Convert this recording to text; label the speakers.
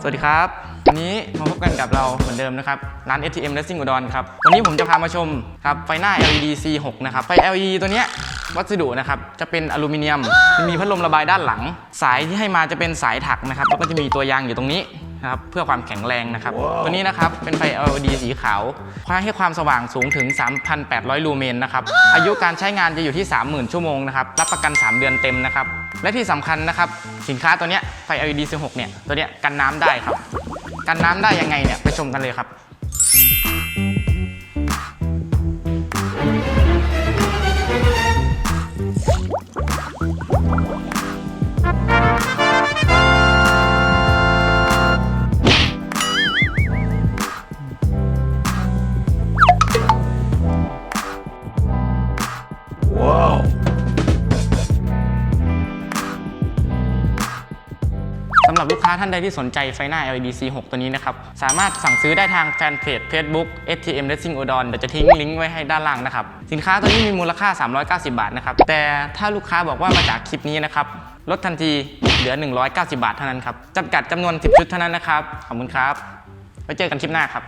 Speaker 1: สวัสดีครับ วันนี้มาพบกันกับเราเหมือนเดิมนะครับ ร้าน ATM Racing อุดรครับ วันนี้ผมจะพามาชมครับไฟหน้า LED C6 นะครับ ไฟ LED ตัวเนี้ยวัสดุนะครับ จะเป็นอลูมิเนียม มีพัดลมระบายด้านหลัง สายที่ให้มาจะเป็นสายถักนะครับ แล้วก็จะมีตัวยางอยู่ตรงนี้ นะครับเพื่อความแข็งแรงนะครับตัวนี้นะครับเป็นไฟ LED สีขาวให้ความสว่างสูงถึง 3,800 ลูเมนนะครับ อายุการใช้งานจะอยู่ที่ 30,000 ชั่วโมงนะครับ รับประกัน 3 เดือนเต็มนะครับ และที่สำคัญนะครับ สินค้าตัวเนี้ยไฟ LED C6 เนี่ย ตัวเนี้ยกันน้ำได้ครับ กันน้ำได้ยังไงเนี่ย ไปชมกันเลยครับ สำหรับลูกค้าท่านใดที่สนใจไฟหน้า LED C6 ตัวนี้นะครับ สามารถสั่งซื้อได้ทางแฟนเพจ Facebook STM Racing Odon เดี๋ยวจะทิ้งลิงก์ไว้ให้ด้านล่างนะครับ สินค้าตัวนี้มีมูลค่า 390 บาทนะครับ แต่ถ้าลูกค้าบอกว่ามาจากคลิปนี้นะครับ ลดทันทีเหลือ 190 บาทเท่านั้นครับจำกัดจำนวน 10 ชุดเท่านั้นนะครับ ขอบคุณครับ ไว้เจอกันคลิปหน้าครับ